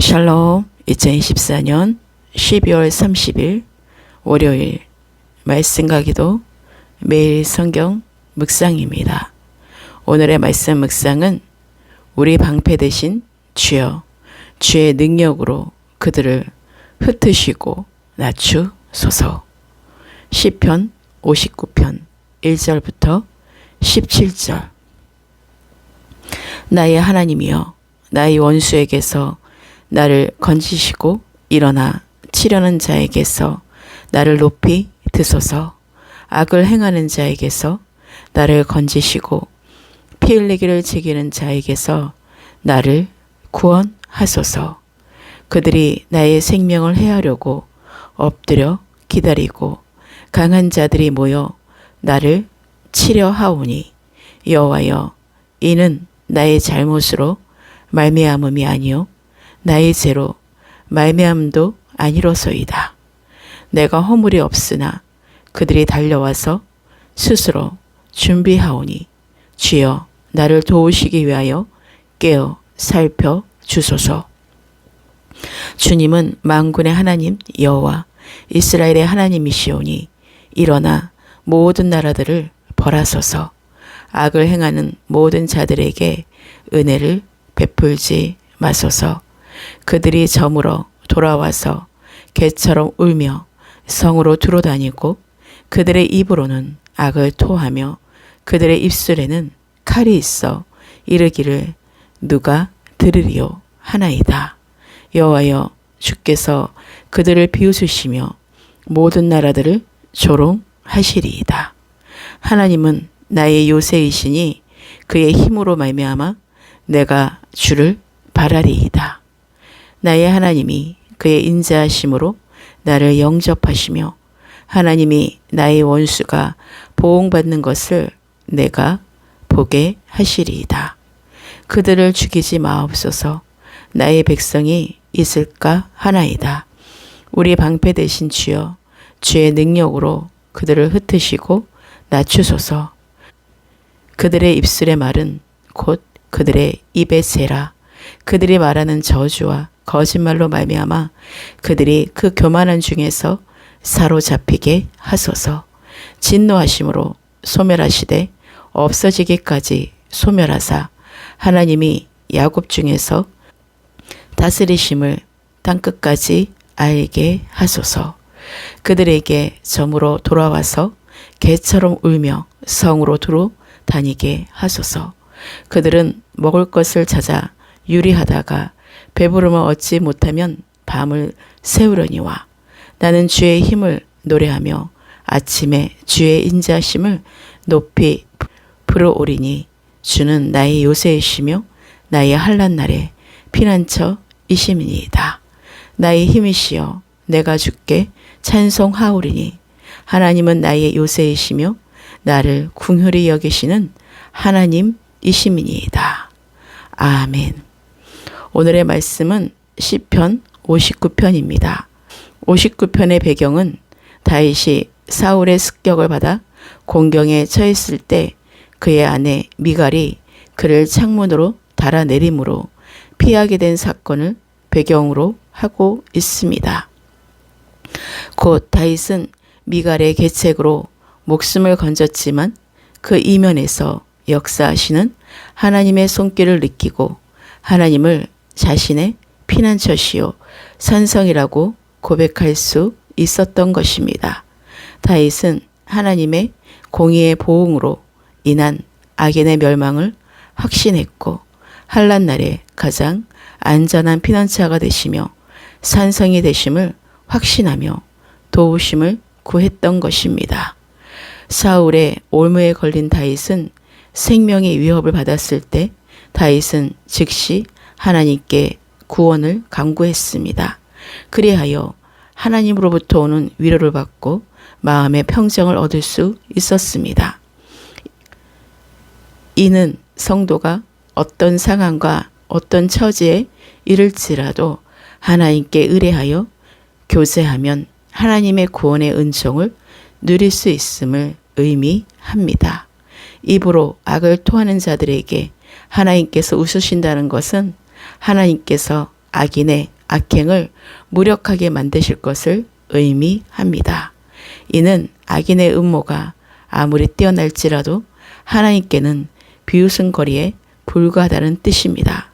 샬롬 2024년 12월 30일 월요일. 말씀 가기도 매일 성경 묵상입니다. 오늘의 말씀 묵상은 우리 방패 대신 주여 주의 능력으로 그들을 흩으시고 낮추소서. 시편 59편 1절부터 17절. 나의 하나님이여 나의 원수에게서 나를 건지시고 일어나 치려는 자에게서 나를 높이 드소서. 악을 행하는 자에게서 나를 건지시고 피 흘리기를 즐기는 자에게서 나를 구원하소서. 그들이 나의 생명을 해하려고 엎드려 기다리고 강한 자들이 모여 나를 치려 하오니 여호와여 이는 나의 잘못으로 말미암음이 아니요 나의 죄로 말미암도 아니로소이다. 내가 허물이 없으나 그들이 달려와서 스스로 준비하오니 주여 나를 도우시기 위하여 깨어 살펴 주소서. 주님은 만군의 하나님 여호와 이스라엘의 하나님이시오니 일어나 모든 나라들을 벌하소서. 악을 행하는 모든 자들에게 은혜를 베풀지 마소서. 그들이 저물어 돌아와서 개처럼 울며 성으로 두루다니고 그들의 입으로는 악을 토하며 그들의 입술에는 칼이 있어 이르기를 누가 들으리요 하나이다. 여호와여 주께서 그들을 비웃으시며 모든 나라들을 조롱하시리이다. 하나님은 나의 요새이시니 그의 힘으로 말미암아 내가 주를 바라리이다. 나의 하나님이 그의 인자하심으로 나를 영접하시며 하나님이 나의 원수가 보응받는 것을 내가 보게 하시리이다. 그들을 죽이지 마옵소서 나의 백성이 있을까 하나이다. 우리 방패 대신 주여 주의 능력으로 그들을 흩으시고 낮추소서. 그들의 입술의 말은 곧 그들의 입의 세라. 그들이 말하는 저주와 거짓말로 말미암아 그들이 그 교만한 중에서 사로잡히게 하소서. 진노하심으로 소멸하시되 없어지기까지 소멸하사 하나님이 야곱 중에서 다스리심을 땅끝까지 알게 하소서. 그들에게 점으로 돌아와서 개처럼 울며 성으로 두루 다니게 하소서. 그들은 먹을 것을 찾아 유리하다가 배부름을 얻지 못하면 밤을 새우려니와 나는 주의 힘을 노래하며 아침에 주의 인자심을 높이 부르오리니 주는 나의 요새이시며 나의 한란 날에 피난처이심이니이다. 나의 힘이시여 내가 주께 찬송하오리니 하나님은 나의 요새이시며 나를 궁휼히 여기시는 하나님이심이니이다. 아멘. 오늘의 말씀은 시편 59편입니다. 59편의 배경은 다윗이 사울의 습격을 받아 공경에 처했을 때 그의 아내 미갈이 그를 창문으로 달아내림으로 피하게 된 사건을 배경으로 하고 있습니다. 곧 다윗은 미갈의 계책으로 목숨을 건졌지만 그 이면에서 역사하시는 하나님의 손길을 느끼고 하나님을 자신의 피난처시요 산성이라고 고백할 수 있었던 것입니다. 다윗은 하나님의 공의의 보응으로 인한 악인의 멸망을 확신했고 한란 날에 가장 안전한 피난처가 되시며 산성이 되심을 확신하며 도우심을 구했던 것입니다. 사울의 올무에 걸린 다윗은 생명의 위협을 받았을 때 다윗은 즉시 하나님께 구원을 강구했습니다. 그리하여 하나님으로부터 오는 위로를 받고 마음의 평정을 얻을 수 있었습니다. 이는 성도가 어떤 상황과 어떤 처지에 이를지라도 하나님께 의뢰하여 교제하면 하나님의 구원의 은총을 누릴 수 있음을 의미합니다. 입으로 악을 토하는 자들에게 하나님께서 웃으신다는 것은 하나님께서 악인의 악행을 무력하게 만드실 것을 의미합니다. 이는 악인의 음모가 아무리 뛰어날지라도 하나님께는 비웃음거리에 불과하다는 뜻입니다.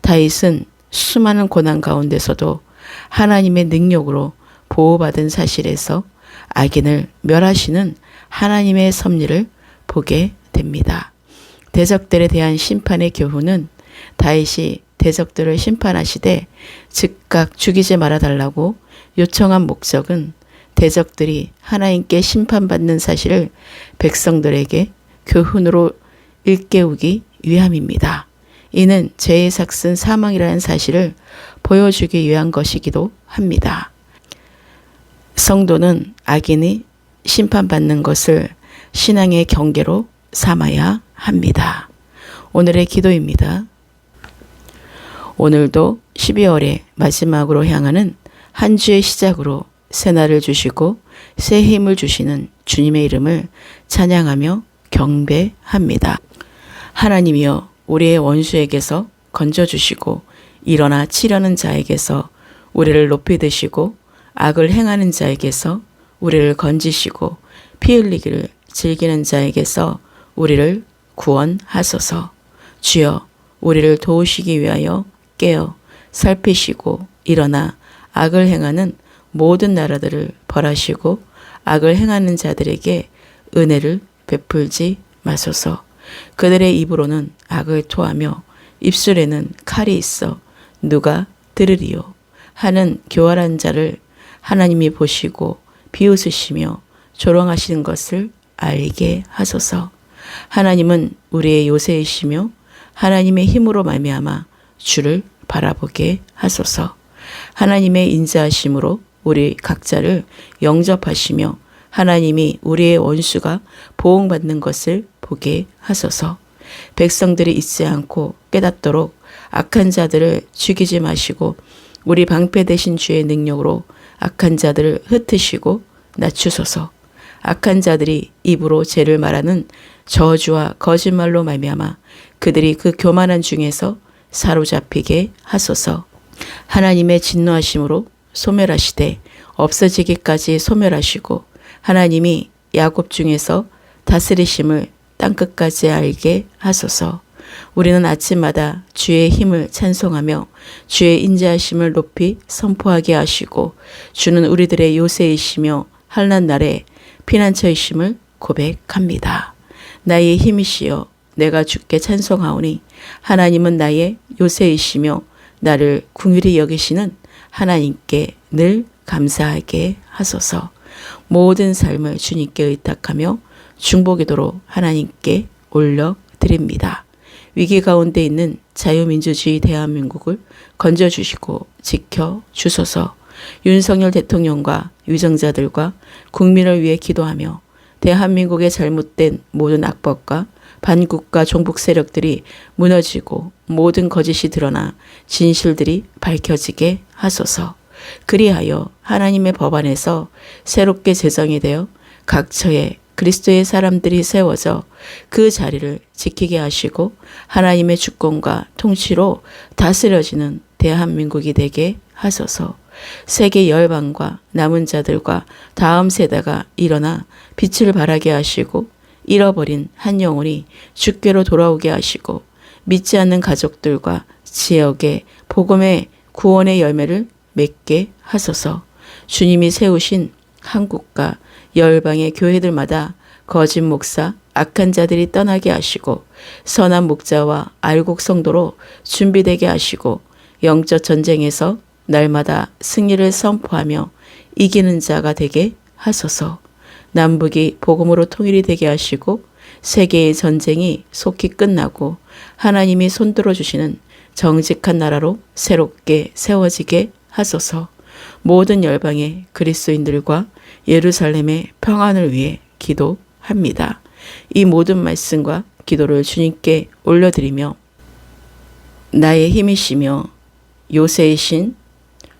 다윗은 수많은 고난 가운데서도 하나님의 능력으로 보호받은 사실에서 악인을 멸하시는 하나님의 섭리를 보게 됩니다. 대적들에 대한 심판의 교훈은 다윗이 대적들을 심판하시되 즉각 죽이지 말아 달라고 요청한 목적은 대적들이 하나님께 심판받는 사실을 백성들에게 교훈으로 일깨우기 위함입니다. 이는 죄의 삭슨 사망이라는 사실을 보여주기 위한 것이기도 합니다. 성도는 악인이 심판받는 것을 신앙의 경계로 삼아야 합니다. 오늘의 기도입니다. 오늘도 12월의 마지막으로 향하는 한 주의 시작으로 새날을 주시고 새 힘을 주시는 주님의 이름을 찬양하며 경배합니다. 하나님이여 우리의 원수에게서 건져주시고 일어나 치려는 자에게서 우리를 높이 드시고 악을 행하는 자에게서 우리를 건지시고 피 흘리기를 즐기는 자에게서 우리를 구원하소서. 주여 우리를 도우시기 위하여 깨어 살피시고 일어나 악을 행하는 모든 나라들을 벌하시고 악을 행하는 자들에게 은혜를 베풀지 마소서. 그들의 입으로는 악을 토하며 입술에는 칼이 있어 누가 들으리요 하는 교활한 자를 하나님이 보시고 비웃으시며 조롱하시는 것을 알게 하소서. 하나님은 우리의 요새이시며 하나님의 힘으로 말미암아 주를 바라보게 하소서. 하나님의 인자하심으로 우리 각자를 영접하시며 하나님이 우리의 원수가 보응받는 것을 보게 하소서. 백성들이 잊지 않고 깨닫도록 악한 자들을 죽이지 마시고 우리 방패 되신 주의 능력으로 악한 자들을 흩으시고 낮추소서. 악한 자들이 입으로 죄를 말하는 저주와 거짓말로 말미암아 그들이 그 교만한 중에서 사로잡히게 하소서. 하나님의 진노하심으로 소멸하시되 없어지기까지 소멸하시고 하나님이 야곱 중에서 다스리심을 땅끝까지 알게 하소서. 우리는 아침마다 주의 힘을 찬송하며 주의 인자하심을 높이 선포하게 하시고 주는 우리들의 요새이시며 한란 날에 피난처이심을 고백합니다. 나의 힘이시여 내가 주께 찬송하오니 하나님은 나의 요새이시며 나를 궁휼히 여기시는 하나님께 늘 감사하게 하소서. 모든 삶을 주님께 의탁하며 중보기도로 하나님께 올려 드립니다. 위기 가운데 있는 자유민주주의 대한민국을 건져주시고 지켜주소서 윤석열 대통령과 유정자들과 국민을 위해 기도하며 대한민국의 잘못된 모든 악법과 반국가 종북 세력들이 무너지고 모든 거짓이 드러나 진실들이 밝혀지게 하소서. 그리하여 하나님의 법안에서 새롭게 제정이 되어 각처에 그리스도의 사람들이 세워져 그 자리를 지키게 하시고 하나님의 주권과 통치로 다스려지는 대한민국이 되게 하소서. 세계 열방과 남은 자들과 다음 세대가 일어나 빛을 발하게 하시고 잃어버린 한 영혼이 주께로 돌아오게 하시고 믿지 않는 가족들과 지역의 복음의 구원의 열매를 맺게 하소서. 주님이 세우신 한국과 열방의 교회들마다 거짓 목사, 악한 자들이 떠나게 하시고 선한 목자와 알곡 성도로 준비되게 하시고 영적 전쟁에서 날마다 승리를 선포하며 이기는 자가 되게 하소서. 남북이 복음으로 통일이 되게 하시고 세계의 전쟁이 속히 끝나고 하나님이 손들어 주시는 정직한 나라로 새롭게 세워지게 하소서. 모든 열방의 그리스도인들과 예루살렘의 평안을 위해 기도합니다. 이 모든 말씀과 기도를 주님께 올려드리며 나의 힘이시며 요새이신